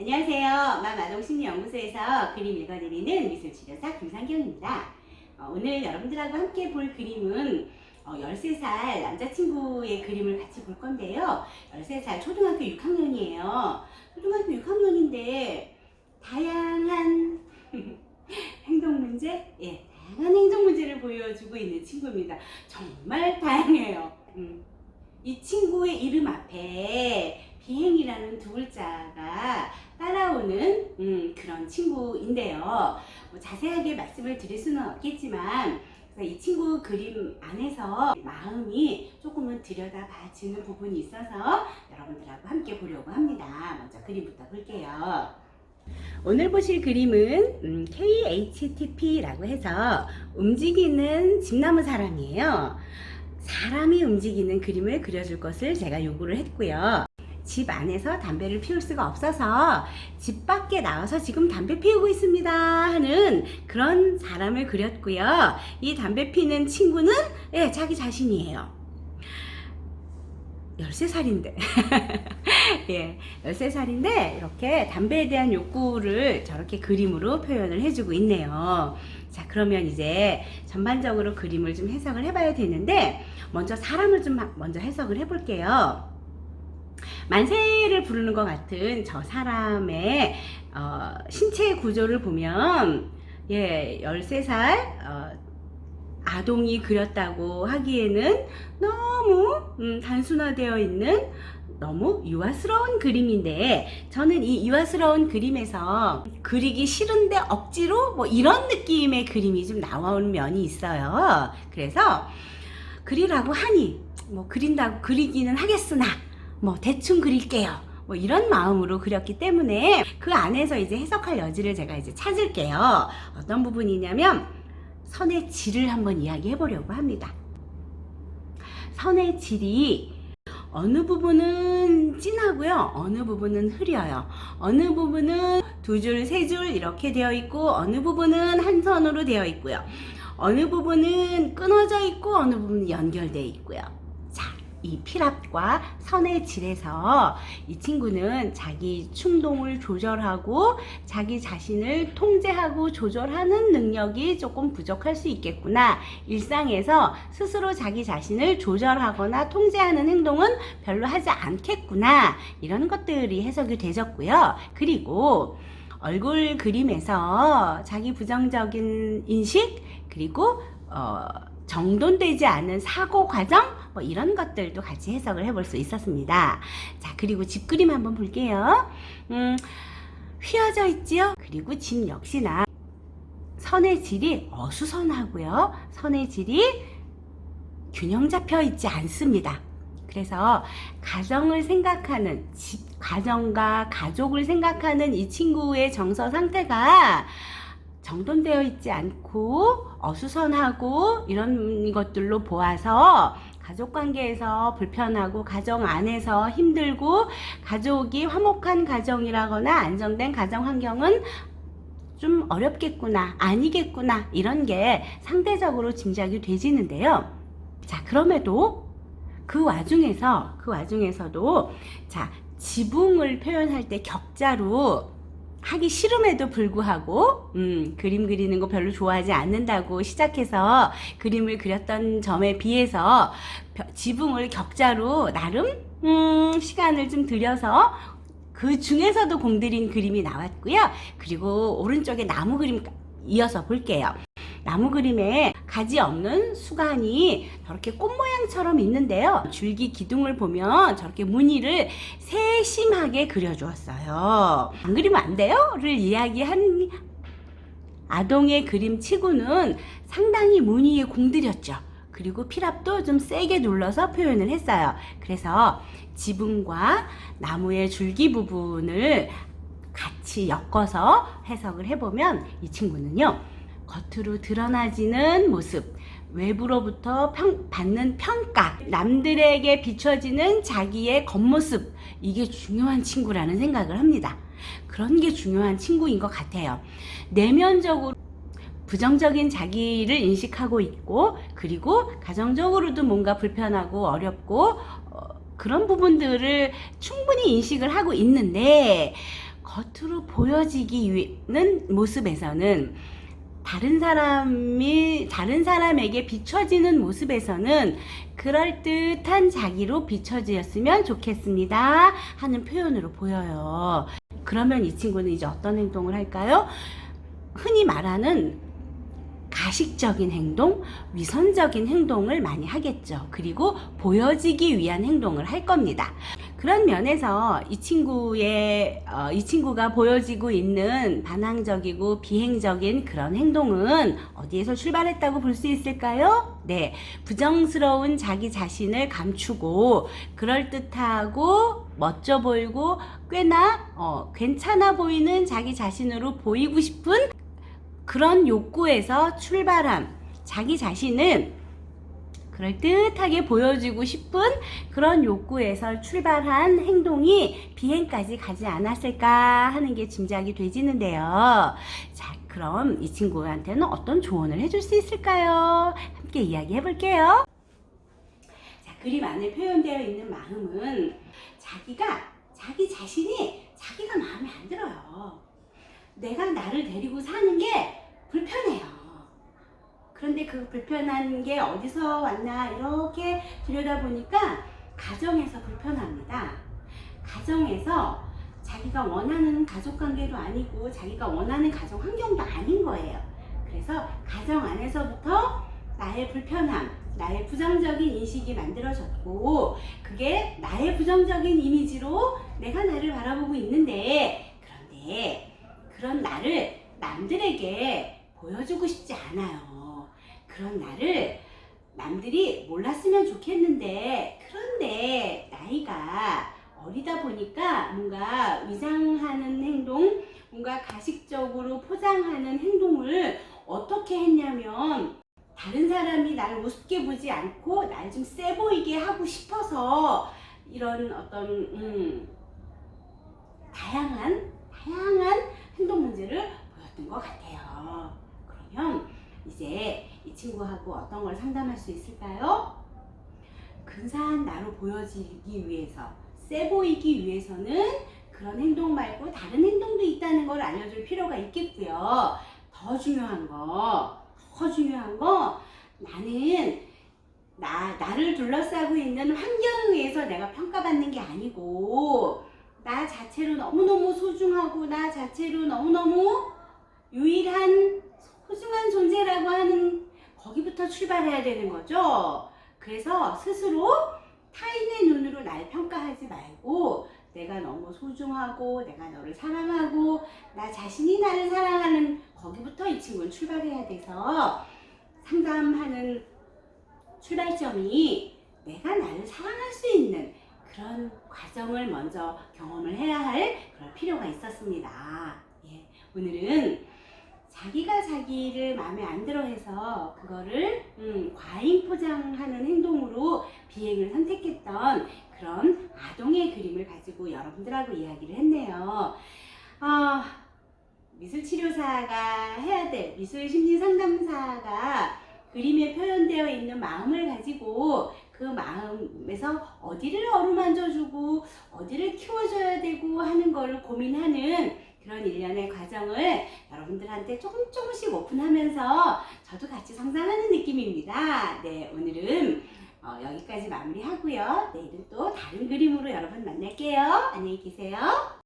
안녕하세요. 맘아동심리연구소에서 그림 읽어드리는 미술치료사 김상경입니다. 어, 오늘 여러분들하고 함께 볼 그림은 어, 13살 남자친구의 그림을 같이 볼 건데요. 13살 초등학교 6학년이에요. 초등학교 6학년인데 다양한 행동 문제? 예, 다양한 행동 문제를 보여주고 있는 친구입니다. 정말 다양해요. 음. 이 친구의 이름 앞에 비행이라는 두 글자가 따라오는 음, 그런 친구인데요. 뭐 자세하게 말씀을 드릴 수는 없겠지만 이 친구 그림 안에서 마음이 조금은 들여다봐지는 부분이 있어서 여러분들하고 함께 보려고 합니다. 먼저 그림부터 볼게요. 오늘 보실 그림은 음, KHTP라고 해서 움직이는 집나무 사람이에요. 사람이 움직이는 그림을 그려줄 것을 제가 요구를 했고요. 집 안에서 담배를 피울 수가 없어서 집 밖에 나와서 지금 담배 피우고 있습니다 하는 그런 사람을 그렸고요. 이 담배 피는 친구는 예, 자기 자신이에요. 13살인데. 예, 13살인데 이렇게 담배에 대한 욕구를 저렇게 그림으로 표현을 해주고 있네요. 자, 그러면 이제 전반적으로 그림을 좀 해석을 해봐야 되는데 먼저 사람을 좀 먼저 해석을 해볼게요. 만세를 부르는 것 같은 저 사람의 어, 신체 구조를 보면 예, 13살 어, 아동이 그렸다고 하기에는 너무 음, 단순화되어 있는 너무 유아스러운 그림인데 저는 이 유아스러운 그림에서 그리기 싫은데 억지로 뭐 이런 느낌의 그림이 좀 나오는 면이 있어요. 그래서 그리라고 하니 뭐 그린다고 그리기는 하겠으나 뭐 대충 그릴게요. 뭐 이런 마음으로 그렸기 때문에 그 안에서 이제 해석할 여지를 제가 이제 찾을게요. 어떤 부분이냐면 선의 질을 한번 이야기해 보려고 합니다. 선의 질이 어느 부분은 진하고요. 어느 부분은 흐려요. 어느 부분은 두 줄, 세 줄 이렇게 되어 있고 어느 부분은 한 선으로 되어 있고요. 어느 부분은 끊어져 있고 어느 부분은 연결되어 있고요. 자, 이 필압과 선의 질에서 이 친구는 자기 충동을 조절하고 자기 자신을 통제하고 조절하는 능력이 조금 부족할 수 있겠구나. 일상에서 스스로 자기 자신을 조절하거나 통제하는 행동은 별로 하지 않겠구나. 이런 것들이 해석이 되졌고요. 그리고 얼굴 그림에서 자기 부정적인 인식 그리고 어, 정돈되지 않은 사고 과정 뭐 이런 것들도 같이 해석을 해볼 수 있었습니다. 자 그리고 집 그림 한번 볼게요. 음, 휘어져 있지요. 그리고 집 역시나 선의 질이 어수선하고요. 선의 질이 균형 잡혀 있지 않습니다. 그래서 가정을 생각하는 집 가정과 가족을 생각하는 이 친구의 정서 상태가 정돈되어 있지 않고 어수선하고 이런 것들로 보아서 가족 관계에서 불편하고 가정 안에서 힘들고 가족이 화목한 가정이라거나 안정된 가정 환경은 좀 어렵겠구나 아니겠구나 이런 게 상대적으로 짐작이 되지는데요. 자 그럼에도 그 와중에서 그 와중에서도 자 지붕을 표현할 때 격자로 하기 싫음에도 불구하고 음, 그림 그리는 거 별로 좋아하지 않는다고 시작해서 그림을 그렸던 점에 비해서 벼- 지붕을 격자로 나름 음, 시간을 좀 들여서 그 중에서도 공들인 그림이 나왔고요. 그리고 오른쪽에 나무 그림 이어서 볼게요. 나무 그림에 가지 없는 수간이 저렇게 꽃 모양처럼 있는데요. 줄기 기둥을 보면 저렇게 무늬를 세심하게 그려주었어요. 안 그리면 안 돼요?를 이야기한 아동의 그림 치고는 상당히 무늬에 공들였죠. 그리고 필압도 좀 세게 눌러서 표현을 했어요. 그래서 지붕과 나무의 줄기 부분을 같이 엮어서 해석을 해보면 이 친구는요. 겉으로 드러나지는 모습, 외부로부터 평- 받는 평가, 남들에게 비춰지는 자기의 겉모습, 이게 중요한 친구라는 생각을 합니다. 그런 게 중요한 친구인 것 같아요. 내면적으로 부정적인 자기를 인식하고 있고, 그리고 가정적으로도 뭔가 불편하고 어렵고, 어, 그런 부분들을 충분히 인식을 하고 있는데, 겉으로 보여지기는 모습에서는 다른 사람이 다른 사람에게 비춰지는 모습에서는 그럴 듯한 자기로 비춰지었으면 좋겠습니다 하는 표현으로 보여요. 그러면 이 친구는 이제 어떤 행동을 할까요? 흔히 말하는 가식적인 행동, 위선적인 행동을 많이 하겠죠. 그리고 보여지기 위한 행동을 할 겁니다. 그런 면에서 이 친구의 어, 이 친구가 보여지고 있는 반항적이고 비행적인 그런 행동은 어디에서 출발했다고 볼 수 있을까요? 네, 부정스러운 자기 자신을 감추고 그럴 듯하고 멋져 보이고 꽤나 어, 괜찮아 보이는 자기 자신으로 보이고 싶은 그런 욕구에서 출발함 자기 자신은 그럴듯하게 보여주고 싶은 그런 욕구에서 출발한 행동이 비행까지 가지 않았을까 하는 게 짐작이 되지는데요. 자, 그럼 이 친구한테는 어떤 조언을 해줄 수 있을까요? 함께 이야기해 볼게요. 자, 그림 안에 표현되어 있는 마음은 자기가 자기 자신이 자기가 마음에 안 들어요. 내가 나를 데리고 사는 게 불편해요. 그런데 그 불편한 게 어디서 왔나 이렇게 들여다보니까 가정에서 불편합니다. 가정에서 자기가 원하는 가족 관계도 아니고 자기가 원하는 가정 환경도 아닌 거예요. 그래서 가정 안에서부터 나의 불편함, 나의 부정적인 인식이 만들어졌고 그게 나의 부정적인 이미지로 내가 나를 바라보고 있는데 그런데 그런 나를 남들에게 보여주고 싶지 않아요. 그런 나를 남들이 몰랐으면 좋겠는데 그런데 나이가 어리다 보니까 뭔가 위장하는 행동, 뭔가 가식적으로 포장하는 행동을 어떻게 했냐면 다른 사람이 나를 우습게 보지 않고 날 좀 세 보이게 하고 싶어서 이런 어떤 음, 다양한 다양한 행동 문제를 보였던 것 같아요. 그러면 이제 이 친구하고 어떤 걸 상담할 수 있을까요? 근사한 나로 보여지기 위해서, 세 보이기 위해서는 그런 행동 말고 다른 행동도 있다는 걸 알려줄 필요가 있겠고요. 더 중요한 거, 더 중요한 거, 나는 나, 나를 둘러싸고 있는 환경에 의해서 내가 평가받는 게 아니고, 나 자체로 너무너무 소중하고, 나 자체로 너무너무 유일한 소중한 존재라고 하는 거기부터 출발해야 되는 거죠. 그래서 스스로 타인의 눈으로 날 평가하지 말고 내가 너무 소중하고 내가 너를 사랑하고 나 자신이 나를 사랑하는 거기부터 이 친구는 출발해야 돼서 상담하는 출발점이 내가 나를 사랑할 수 있는 그런 과정을 먼저 경험을 해야 할 그럴 필요가 있었습니다. 예, 오늘은 자기가 자기를 마음에 안 들어 해서 그거를 음, 과잉 포장하는 행동으로 비행을 선택했던 그런 아동의 그림을 가지고 여러분들하고 이야기를 했네요. 아, 미술 치료사가 해야 될 미술 심리 상담사가 그림에 표현되어 있는 마음을 가지고 그 마음에서 어디를 어루만져주고 어디를 키워줘야 되고 하는 거를 고민하는 그런 일련의 과정을 여러분들한테 조금 조금씩 오픈하면서 저도 같이 성장하는 느낌입니다. 네, 오늘은 어, 여기까지 마무리하고요. 내일은 또 다른 그림으로 여러분 만날게요. 안녕히 계세요.